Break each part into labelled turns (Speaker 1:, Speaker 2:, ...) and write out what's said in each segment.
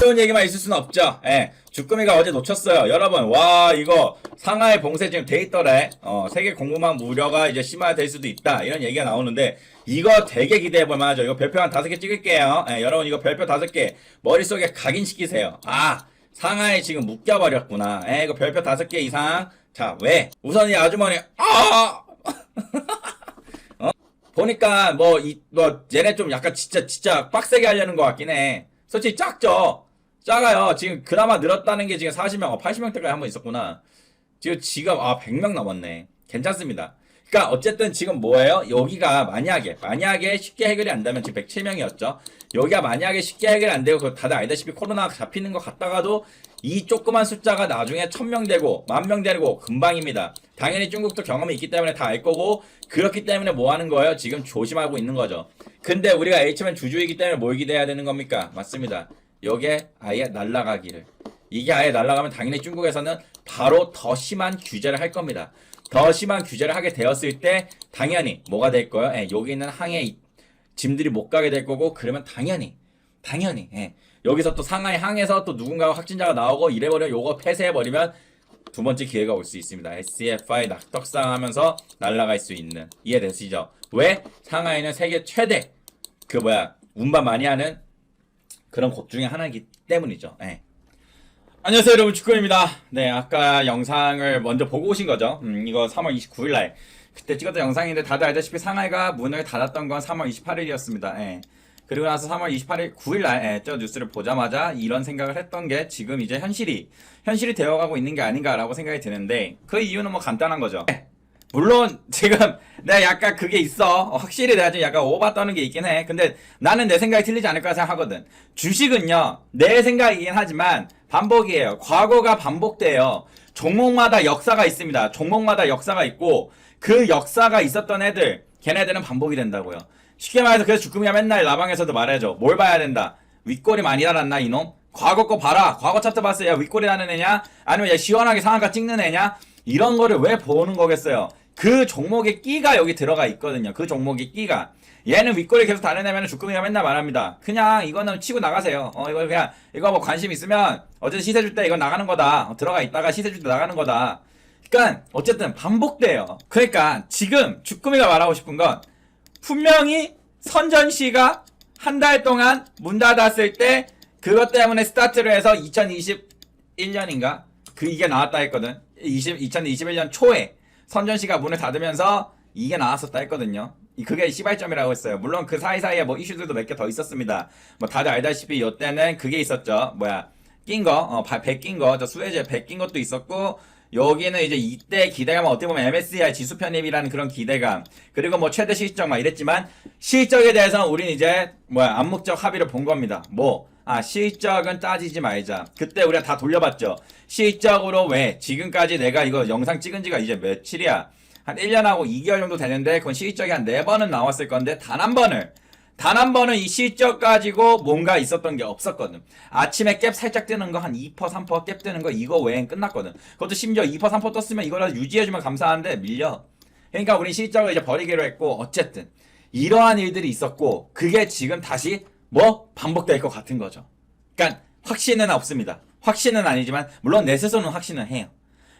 Speaker 1: 좋은 얘기만 있을 수는 없죠. 예. 주꾸미가 어제 놓쳤어요. 여러분, 와, 이거 상하이 봉쇄 지금 돼 있더래. 어, 세계 공급망 무료가 이제 심화될 수도 있다. 이런 얘기가 나오는데, 이거 되게 기대해 볼 만하죠. 이거 별표 한 다섯 개 찍을게요. 예, 여러분, 이거 별표 다섯 개 머릿속에 각인시키세요. 아, 상하이 지금 묶여버렸구나. 예, 이거 별표 다섯 개 이상. 자, 왜? 우선 이 아주머니, 아! 보니까 뭐 이 뭐 얘네 좀 약간 진짜 진짜 빡세게 하려는 것 같긴 해. 솔직히 작죠. 작아요. 지금 그나마 늘었다는 게 지금 40명, 어, 80명대까지 한번 있었구나. 지금 지금 아 100명 넘었네. 괜찮습니다. 그러니까 어쨌든 지금 뭐예요? 여기가 만약에 만약에 쉽게 해결이 안 되면 지금 107명이었죠. 여기가 만약에 쉽게 해결이 안 되고 그 다들 알다시피 코로나 잡히는 것 같다가도 이 조그만 숫자가 나중에 1000명 되고 만 명 되고 금방입니다. 당연히 중국도 경험이 있기 때문에 다 알 거고 그렇기 때문에 뭐 하는 거예요? 지금 조심하고 있는 거죠. 근데 우리가 H맨 주주이기 때문에 뭘 기대해야 되는 겁니까? 맞습니다. 여기에 아예 날라가기를. 이게 아예 날라가면 당연히 중국에서는 바로 더 심한 규제를 할 겁니다. 더 심한 규제를 하게 되었을 때 당연히 뭐가 될 거예요? 예, 여기 있는 항해 이- 짐들이 못 가게 될 거고 그러면 당연히 당연히 예. 여기서 또 상하이 항에서 또 누군가가 확진자가 나오고 이래버려 요거 폐쇄해버리면 두 번째 기회가 올 수 있습니다. SCFI 낙덕상하면서 날아갈 수 있는 이해되시죠? 왜 상하이는 세계 최대 그 뭐야 운반 많이 하는 그런 곳 중에 하나이기 때문이죠. 예. 안녕하세요 여러분 축구입니다. 네 아까 영상을 먼저 보고 오신 거죠. 음, 이거 3월 29일 날 그때 찍었던 영상인데 다들 알다시피 상하이가 문을 닫았던 건 3월 28일이었습니다. 예. 그리고 나서 3월 28일 9일 날저 뉴스를 보자마자 이런 생각을 했던 게 지금 이제 현실이 현실이 되어가고 있는 게 아닌가라고 생각이 드는데 그 이유는 뭐 간단한 거죠. 물론 지금 내가 약간 그게 있어. 어, 확실히 내가 좀 약간 오바 떠는 게 있긴 해. 근데 나는 내 생각이 틀리지 않을 거라 생각하거든. 주식은요 내 생각이긴 하지만 반복이에요. 과거가 반복돼요. 종목마다 역사가 있습니다. 종목마다 역사가 있고 그 역사가 있었던 애들 걔네들은 반복이 된다고요. 쉽게 말해서 그래서 주꾸미가 맨날 라방에서도 말해줘. 뭘 봐야 된다? 윗골이 많이 달았나 이놈? 과거 거 봐라. 과거 차트 봤어. 야 윗골이 나는 애냐? 아니면 얘 시원하게 상한가 찍는 애냐? 이런 거를 왜 보는 거겠어요 그 종목의 끼가 여기 들어가 있거든요. 그 종목의 끼가. 얘는 윗골이 계속 다녀내면 주꾸미가 맨날 말합니다. 그냥 이거는 치고 나가세요. 어, 이거 그냥, 이거 뭐 관심 있으면, 어쨌든 시세 줄 때 이거 나가는 거다. 어, 들어가 있다가 시세 줄 때 나가는 거다. 그니까, 어쨌든 반복돼요. 그러니까, 지금 주꾸미가 말하고 싶은 건, 분명히 선전시가 한 달 동안 문 닫았을 때, 그것 때문에 스타트를 해서 2021년인가? 그 이게 나왔다 했거든. 20, 2021년 초에. 선전시가 문을 닫으면서 이게 나왔었다 했거든요. 이- 그게 시발점이라고 했어요. 물론 그 사이사이에 뭐 이슈들도 몇 개 더 있었습니다. 뭐 다들 알다시피 요때는 그게 있었죠. 뭐야 낀 거, 어, 백낀 거, 저 수혜제 백낀 것도 있었고 여기는 이제 이때 기대감은 어떻게 보면 MSCI 지수 편입이라는 그런 기대감 그리고 뭐 최대 실적 막 이랬지만 실적에 대해서 우린 이제 뭐야 암묵적 합의를 본 겁니다. 뭐 아, 실적은 따지지 말자. 그때 우리가 다 돌려봤죠. 실적으로 왜 지금까지 내가 이거 영상 찍은 지가 이제 며칠이야. 한 1년하고 2개월 정도 되는데 그건 실적이 한 4번은 나왔을 건데 단 한 번을 단 한 번은 이 실적 가지고 뭔가 있었던 게 없었거든. 아침에 갭 살짝 뜨는 거 한 2% 3%갭 뜨는 거 이거 외엔 끝났거든. 그것도 심지어 2% 3% 떴으면 이거라도 유지해주면 감사한데 밀려. 그러니까 우린 실적을 이제 버리기로 했고 어쨌든 이러한 일들이 있었고 그게 지금 다시 뭐 반복될 것 같은 거죠. 그러니까 확신은 없습니다. 확신은 아니지만 물론 내 스스로는 확신은 해요.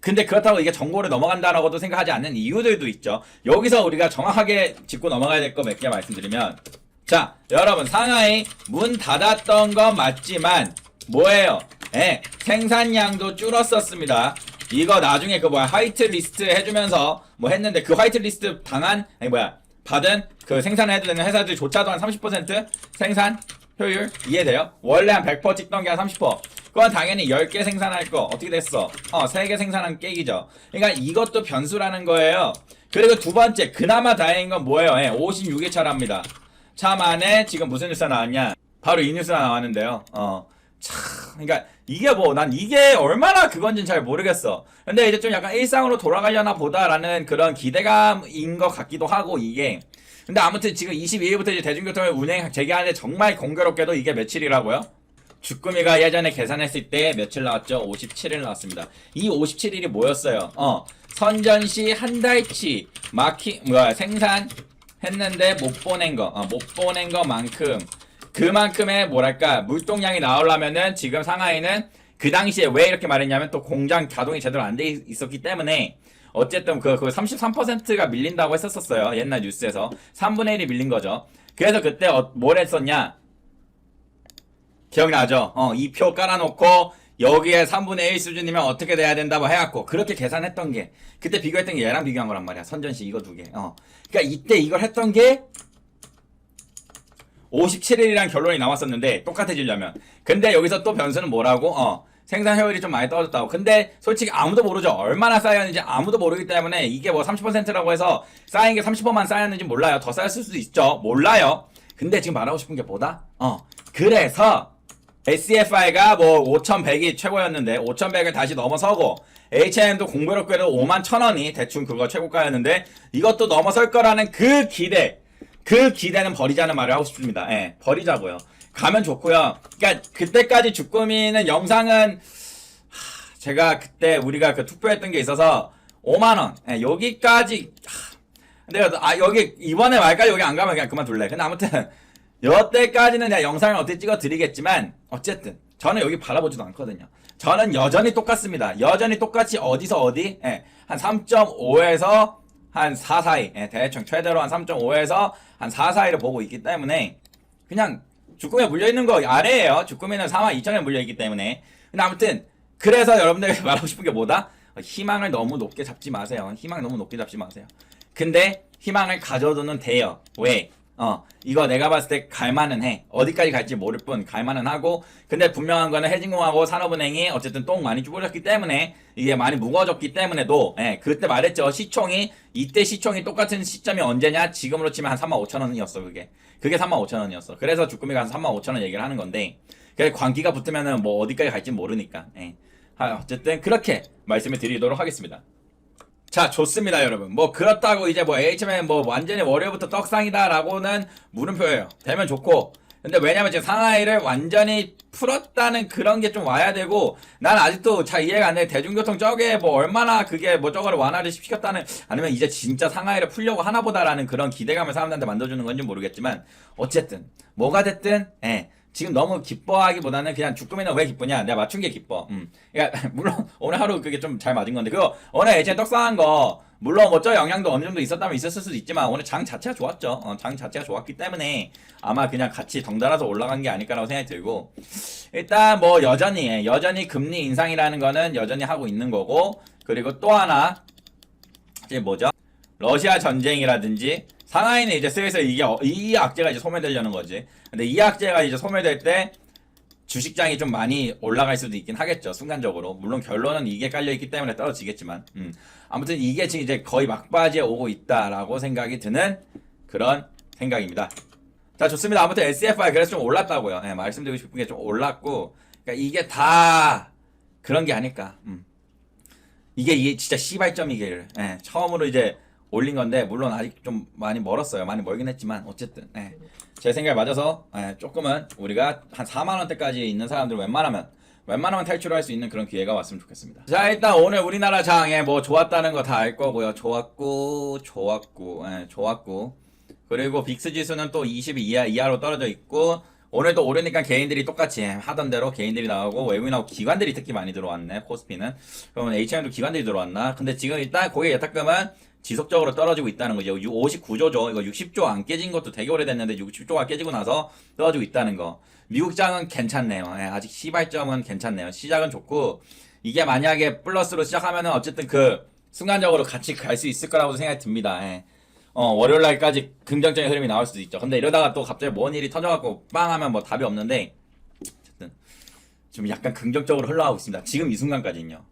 Speaker 1: 근데 그렇다고 이게 정보를 넘어간다라고도 생각하지 않는 이유들도 있죠. 여기서 우리가 정확하게 짚고 넘어가야 될 거 몇 개 말씀드리면 자 여러분 상하이 문 닫았던 건 맞지만 뭐예요? 예, 생산량도 줄었었습니다. 이거 나중에 그 뭐야 화이트 리스트 해주면서 뭐 했는데 그 화이트 리스트 당한 아니 뭐야 받은 그 생산해도 되는 회사들조차도 한 30% 생산 효율 이해돼요? 원래 한 100% 찍던 게 한 30%. 그건 당연히 10개 생산할 거 어떻게 됐어? 어, 3개 생산한 깨기죠. 그러니까 이것도 변수라는 거예요. 그리고 두 번째 그나마 다행인 건 뭐예요? 예, 56일 차랍니다. 참 안에 지금 무슨 뉴스가 나왔냐? 바로 이 뉴스가 나왔는데요. 어. 참, 그러니까 이게 뭐 난 이게 얼마나 그건지는 잘 모르겠어. 근데 이제 좀 약간 일상으로 돌아가려나 보다라는 그런 기대감인 것 같기도 하고 이게. 근데 아무튼 지금 22일부터 이제 대중교통을 운행 재개하는데 정말 공교롭게도 이게 며칠이라고요? 주꾸미가 예전에 계산했을 때 며칠 나왔죠? 57일 나왔습니다. 이 57일이 뭐였어요? 어, 선전시 한 달치 마키 뭐야 생산 했는데 못 보낸 거, 어, 못 보낸 거만큼 그만큼의 뭐랄까 물동량이 나오려면은 지금 상하이는 그 당시에 왜 이렇게 말했냐면 또 공장 가동이 제대로 안 돼 있었기 때문에 어쨌든 그, 그 33%가 밀린다고 했었었어요. 옛날 뉴스에서. 3분의 1이 밀린 거죠. 그래서 그때 어, 뭘 했었냐? 기억나죠? 어, 이표 깔아놓고 여기에 3분의 1 수준이면 어떻게 돼야 된다고 해갖고 그렇게 계산했던 게 그때 비교했던 게 얘랑 비교한 거란 말이야. 선전시 이거 두 개. 어. 그러니까 이때 이걸 했던 게 57일이란 결론이 나왔었는데 똑같아지려면. 근데 여기서 또 변수는 뭐라고? 어 생산 효율이 좀 많이 떨어졌다고. 근데 솔직히 아무도 모르죠. 얼마나 쌓였는지 아무도 모르기 때문에 이게 뭐 30%라고 해서 쌓인 게 30%만 쌓였는지 몰라요. 더 쌓였을 수도 있죠. 몰라요. 근데 지금 말하고 싶은 게 뭐다? 어 그래서 SFI가 뭐 5,100이 최고였는데 5,100을 다시 넘어서고 H&M도 공교롭게도 5만 1,000원이 대충 그거 최고가였는데 이것도 넘어설 거라는 그 기대 그 기대는 버리자는 말을 하고 싶습니다. 예, 버리자고요. 가면 좋고요. 그러니까 그때까지 주꾸미는 영상은 하, 제가 그때 우리가 그 투표했던 게 있어서 5만 원 예, 여기까지 하, 근데 아 여기 이번에 말까지 여기 안 가면 그냥 그만둘래. 근데 아무튼 여태까지는 내가 영상을 어떻게 찍어 드리겠지만 어쨌든 저는 여기 바라보지도 않거든요. 저는 여전히 똑같습니다. 여전히 똑같이 어디서 어디 예, 한 3.5에서 한4 사이 예, 대충 최대로 한 3.5에서 한4 사이를 보고 있기 때문에 그냥 주꾸미에 물려있는 거 아래에요. 주꾸미는 4만 2천에 물려있기 때문에 근데 아무튼 그래서 여러분들에게 말하고 싶은 게 뭐다? 어, 희망을 너무 높게 잡지 마세요. 희망 너무 높게 잡지 마세요. 근데 희망을 가져도는 돼요. 왜? 어, 이거 내가 봤을 때 갈만은 해. 어디까지 갈지 모를 뿐 갈만은 하고, 근데 분명한 거는 해진공하고 산업은행이 어쨌든 똥 많이 쭈그렸기 때문에 이게 많이 무거워졌기 때문에도, 예, 그때 말했죠. 시총이, 이때 시총이 똑같은 시점이 언제냐? 지금으로 치면 한 3만 5천 원이었어, 그게. 그게 3만 5천 원이었어. 그래서 주꾸미가 한 3만 5천 원 얘기를 하는 건데, 그 광기가 붙으면은 뭐 어디까지 갈지 모르니까, 예. 하, 어쨌든 그렇게 말씀을 드리도록 하겠습니다. 자, 좋습니다, 여러분. 뭐, 그렇다고 이제 뭐, HM 뭐, 완전히 월요일부터 떡상이다라고는 물음표예요. 되면 좋고. 근데 왜냐면 지금 상하이를 완전히 풀었다는 그런 게 좀 와야 되고, 난 아직도 잘 이해가 안 돼. 대중교통 저게 뭐, 얼마나 그게 뭐, 저거를 완화를 시켰다는, 아니면 이제 진짜 상하이를 풀려고 하나보다라는 그런 기대감을 사람들한테 만들어주는 건지 모르겠지만, 어쨌든, 뭐가 됐든, 예. 지금 너무 기뻐하기보다는 그냥 주꾸미는 왜 기쁘냐? 내가 맞춘 게 기뻐. 음. 그러니까 물론 오늘 하루 그게 좀 잘 맞은 건데 그거 오늘 예전에 떡상한 거 물론 뭐저 영향도 어느 정도 있었다면 있었을 수도 있지만 오늘 장 자체가 좋았죠. 어, 장 자체가 좋았기 때문에 아마 그냥 같이 덩달아서 올라간 게 아닐까라고 생각이 들고 일단 뭐 여전히 예, 여전히 금리 인상이라는 거는 여전히 하고 있는 거고 그리고 또 하나 이제 뭐죠? 러시아 전쟁이라든지 상하이는 이제 슬슬 이게 어- 이 악재가 이제 소멸되려는 거지. 근데 이 악재가 이제 소멸될 때 주식장이 좀 많이 올라갈 수도 있긴 하겠죠. 순간적으로. 물론 결론은 이게 깔려 있기 때문에 떨어지겠지만. 음. 아무튼 이게 지금 이제 거의 막바지에 오고 있다라고 생각이 드는 그런 생각입니다. 자, 좋습니다. 아무튼 SFI 그래서 좀 올랐다고요. 예, 말씀드리고 싶은 게 좀 올랐고. 그러니까 이게 다 그런 게 아닐까. 음. 이게 이게 진짜 시발점이길. 예, 처음으로 이제 올린 건데 물론 아직 좀 많이 멀었어요. 많이 멀긴 했지만 어쨌든 예. 제 생각에 맞아서 예, 조금은 우리가 한 4만 원대까지 있는 사람들 웬만하면 웬만하면 탈출할 수 있는 그런 기회가 왔으면 좋겠습니다. 자 일단 오늘 우리나라 장에 뭐 좋았다는 거 다 알 거고요. 좋았고 좋았고 예, 좋았고 그리고 빅스 지수는 또20 이하 이하로 떨어져 있고 오늘도 오르니까 개인들이 똑같이 하던 대로 개인들이 나오고 외국인하고 기관들이 특히 많이 들어왔네 코스피는. 그러면 H&M도 기관들이 들어왔나? 근데 지금 일단 고객 예탁금은 지속적으로 떨어지고 있다는 거죠. 59조죠 이거 60조 안 깨진 것도 되게 오래됐는데 60조가 깨지고 나서 떨어지고 있다는 거. 미국장은 괜찮네요. 예, 아직 시발점은 괜찮네요. 시작은 좋고 이게 만약에 플러스로 시작하면은 어쨌든 그 순간적으로 같이 갈 수 있을 거라고 생각이 듭니다. 예. 어, 월요일 날까지 긍정적인 흐름이 나올 수도 있죠. 근데 이러다가 또 갑자기 뭔 일이 터져갖고 빵 하면 뭐 답이 없는데, 어쨌든, 좀 약간 긍정적으로 흘러가고 있습니다. 지금 이 순간까지는요.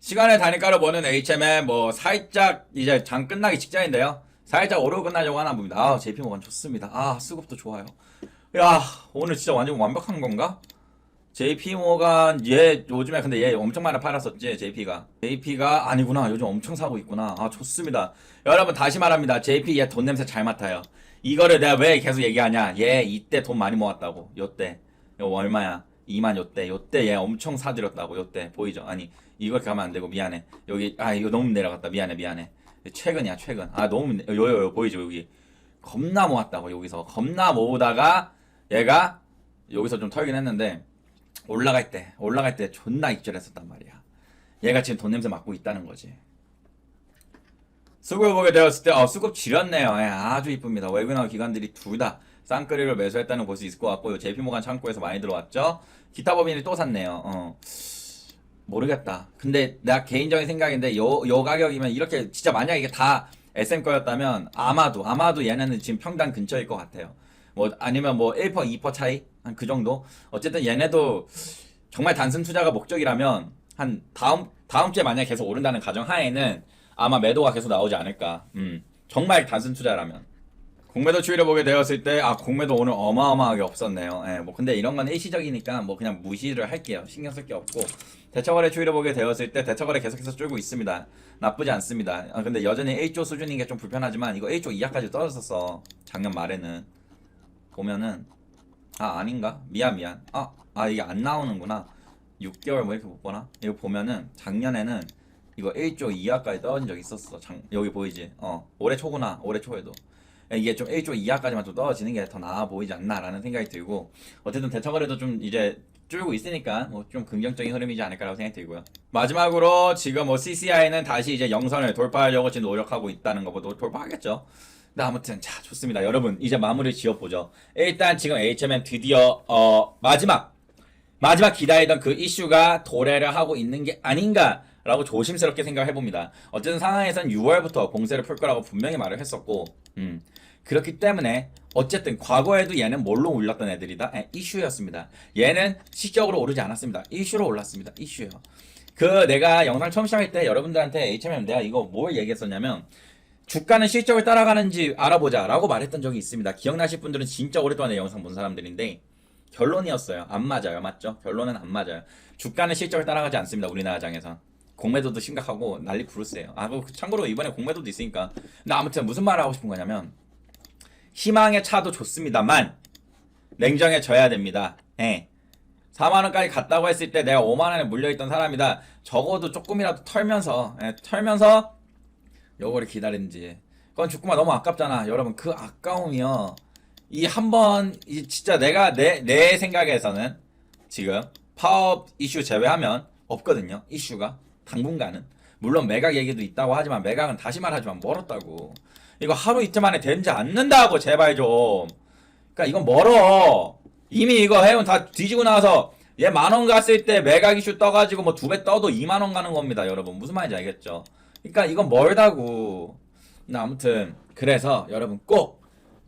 Speaker 1: 시간의 단위가로 보는 HMM 뭐 살짝 이제 장 끝나기 직전인데요. 살짝 오르고 끝나려고 하나 봅니다. 아, JP 모건 좋습니다. 아, 수급도 좋아요. 야, 오늘 진짜 완전 완벽한 건가? JP 모간 얘 요즘에 근데 얘 엄청 많이 팔았었지 JP가. JP가 아니구나. 요즘 엄청 사고 있구나. 아 좋습니다. 여러분 다시 말합니다. JP 얘 돈 냄새 잘 맡아요. 이거를 내가 왜 계속 얘기하냐? 얘 이때 돈 많이 모았다고. 요때. 이거 얼마야? 2만 요때. 요때 얘 엄청 사들였다고. 요때. 보이죠? 아니 이걸 가면 안 되고 미안해. 여기 아 이거 너무 내려갔다. 미안해 미안해. 최근이야 최근. 아 너무 내- 요요 요 보이죠? 여기. 겁나 모았다고 여기서. 겁나 모으다가 얘가 여기서 좀 털긴 했는데 올라갈 때 올라갈 때 존나 익절했었단 말이야. 얘가 지금 돈 냄새 맡고 있다는 거지. 수급을 보게 되었을 때, 어, 수급 지렸네요. 예, 아주 이쁩니다. 외국인하고 기관들이 둘 다 쌍끌이를 매수했다는 볼 수 있을 것 같고, 요 JP모간 창고에서 많이 들어왔죠. 기타 법인이 또 샀네요. 어. 모르겠다. 근데 나 개인적인 생각인데, 요, 요 가격이면 이렇게, 진짜 만약 이게 다 SM 거였다면, 아마도, 아마도 얘네는 지금 평단 근처일 것 같아요. 뭐, 아니면 뭐 1%, 2% 차이? 한 그 정도? 어쨌든 얘네도 정말 단순 투자가 목적이라면, 한 다음, 다음 주에 만약에 계속 오른다는 가정 하에는, 아마 매도가 계속 나오지 않을까. 음. 정말 단순 투자라면. 공매도 추이를 보게 되었을 때, 아, 공매도 오늘 어마어마하게 없었네요. 예, 뭐, 근데 이런 건 일시적이니까, 뭐, 그냥 무시를 할게요. 신경 쓸 게 없고. 대처거래 추이를 보게 되었을 때, 대처거래 계속해서 줄고 있습니다. 나쁘지 않습니다. 아, 근데 여전히 1조 수준인 게 좀 불편하지만, 이거 1조 이하까지 떨어졌었어. 작년 말에는. 보면은, 아, 아닌가? 미안, 미안. 아, 아, 이게 안 나오는구나. 6개월 뭐 이렇게 못 보나? 이거 보면은, 작년에는 이거 1조 이하까지 떨어진 적 있었어. 장, 여기 보이지? 어, 올해 초구나. 올해 초에도. 이게 좀 1조 이하까지만 좀 떨어지는 게 더 나아 보이지 않나라는 생각이 들고 어쨌든 대처 거래도 좀 이제 줄고 있으니까 뭐 좀 긍정적인 흐름이지 않을까라고 생각이 들고요. 마지막으로 지금 뭐 CCI는 다시 이제 영선을 돌파하려고 지금 노력하고 있다는 거고 돌파하겠죠. 근데 아무튼 자 좋습니다. 여러분 이제 마무리 지어보죠. 일단 지금 HMM 드디어 어 마지막 마지막 기다리던 그 이슈가 도래를 하고 있는 게 아닌가 라고 조심스럽게 생각해 봅니다. 어쨌든 상황에선 6월부터 공세를 풀 거라고 분명히 말을 했었고, 음, 그렇기 때문에 어쨌든 과거에도 얘는 뭘로 올랐던 애들이다? 에, 이슈였습니다. 얘는 시적으로 오르지 않았습니다. 이슈로 올랐습니다. 이슈요. 그 내가 영상 처음 시작할 때 여러분들한테 HMM 내가 이거 뭘 얘기했었냐면 주가는 실적을 따라가는지 알아보자 라고 말했던 적이 있습니다. 기억나실 분들은 진짜 오랫동안 내 영상 본 사람들인데 결론이었어요. 안 맞아요. 맞죠? 결론은 안 맞아요. 주가는 실적을 따라가지 않습니다. 우리나라 장에선. 공매도도 심각하고 난리 부르스예요. 아, 그 참고로 이번에 공매도도 있으니까. 근데 아무튼 무슨 말을 하고 싶은 거냐면 희망의 차도 좋습니다만 냉정해져야 됩니다. 예. 4만 원까지 갔다고 했을 때 내가 5만 원에 물려있던 사람이다. 적어도 조금이라도 털면서 예, 털면서 요거를 기다리는지. 그건 죽구만 너무 아깝잖아. 여러분 그 아까움이요. 이 한번 이 진짜 내가 내 내 생각에서는 지금 파업 이슈 제외하면 없거든요. 이슈가 당분간은 물론 매각 얘기도 있다고 하지만 매각은 다시 말하지만 멀었다고. 이거 하루 이틀 만에 되지 않는다고 제발 좀. 그러니까 이건 멀어. 이미 이거 해운 다 뒤지고 나서 얘 만 원 갔을 때 매각 이슈 떠가지고 뭐 두 배 떠도 2만 원 가는 겁니다, 여러분. 무슨 말인지 알겠죠? 그러니까 이건 멀다고. 근데 아무튼 그래서 여러분 꼭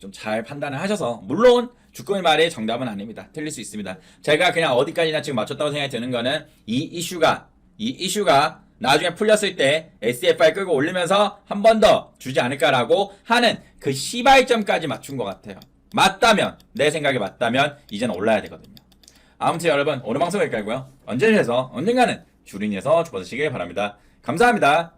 Speaker 1: 좀 잘 판단을 하셔서 물론 주권의 말이 정답은 아닙니다. 틀릴 수 있습니다. 제가 그냥 어디까지나 지금 맞췄다고 생각이 드는 거는 이 이슈가 이 이슈가 나중에 풀렸을 때 SFR 끌고 올리면서 한 번 더 주지 않을까라고 하는 그 시발점까지 맞춘 것 같아요. 맞다면 내 생각에 맞다면 이제는 올라야 되거든요. 아무튼 여러분 오늘 방송 여기까지고요. 언제에서 언젠가는 주린이에서 주받으시길 바랍니다. 감사합니다.